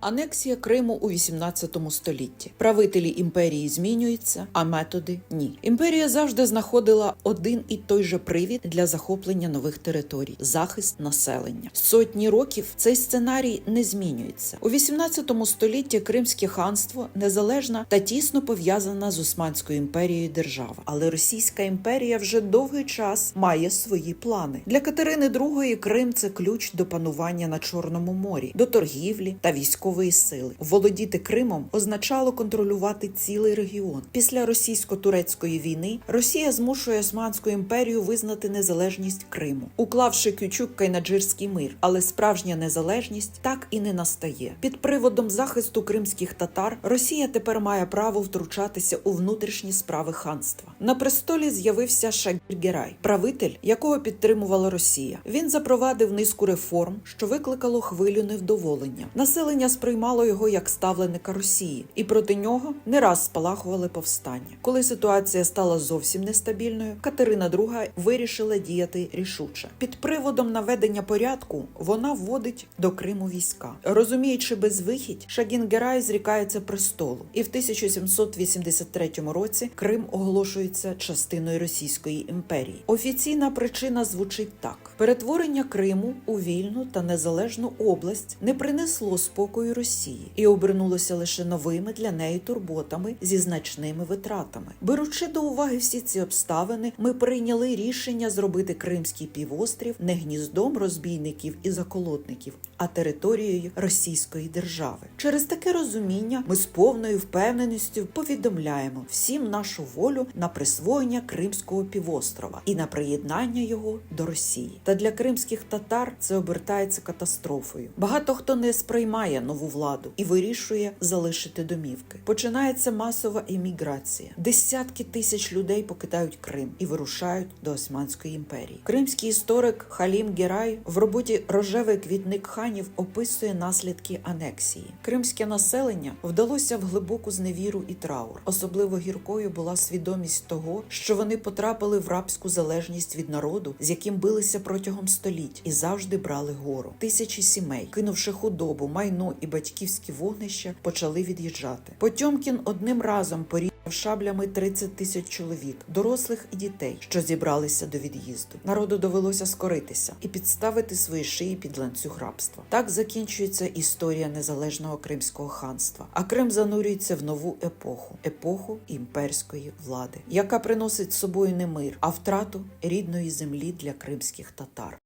Анексія Криму у 18 столітті. Правителі імперії змінюються, а методи ні. Імперія завжди знаходила один і той же привід для захоплення нових територій захист населення. Сотні років цей сценарій не змінюється. У 18 столітті Кримське ханство незалежна та тісно пов'язана з Османською імперією держава. Але Російська імперія вже довгий час має свої плани. Для Катерини II Крим це ключ до панування на Чорному морі, до торгівлі та військової сили. Володіти Кримом означало контролювати цілий регіон. Після російсько-турецької війни Росія змушує Османську імперію визнати незалежність Криму, уклавши кючук кайнаджирський мир. Але справжня незалежність так і не настає. Під приводом захисту кримських татар Росія тепер має право втручатися у внутрішні справи ханства. На престолі з'явився Шагір-Герай, правитель, якого підтримувала Росія. Він запровадив низку реформ, що викликало хвилю невдоволення. Населення сприймало його як ставленика Росії, і проти нього не раз спалахували повстання. Коли ситуація стала зовсім нестабільною, Катерина II вирішила діяти рішуче. Під приводом наведення порядку вона вводить до Криму війська. Розуміючи безвихідь, Шагін-Герай зрікається престолу, і в 1783 році Крим оголошується частиною Російської імперії. Офіційна причина звучить так: перетворення Криму у вільну та незалежну область не принесло спокою Росії і обернулося лише новими для неї турботами зі значними витратами. Беручи до уваги всі ці обставини, ми прийняли рішення зробити Кримський півострів не гніздом розбійників і заколотників, а територією Російської держави. Через таке розуміння ми з повною впевненістю повідомляємо всім нашу волю на присвоєння Кримського півострова і на приєднання його до Росії. Та для кримських татар це обертається катастрофою. Багато хто не сприймає нову владу і вирішує залишити домівки. Починається масова імміграція. Десятки тисяч людей покидають Крим і вирушають до Османської імперії. Кримський історик Халім Герай в роботі Рожевий квітник ханів описує наслідки анексії. Кримське населення вдалося в глибоку зневіру і траур. Особливо гіркою була свідомість того, що вони потрапили в рабську залежність від народу, з яким билися протягом століть, і завжди брали гору. Тисячі сімей, кинувши худобу, майно і батьківські вогнища, почали від'їжджати. Потьомкін одним разом порізав шаблями 30 тисяч чоловік, дорослих і дітей, що зібралися до від'їзду. Народу довелося скоритися і підставити свої шиї під ланцюг рабства. Так закінчується історія незалежного кримського ханства. А Крим занурюється в нову епоху епоху імперської влади, яка приносить з собою не мир, а втрату рідної землі для кримських татар.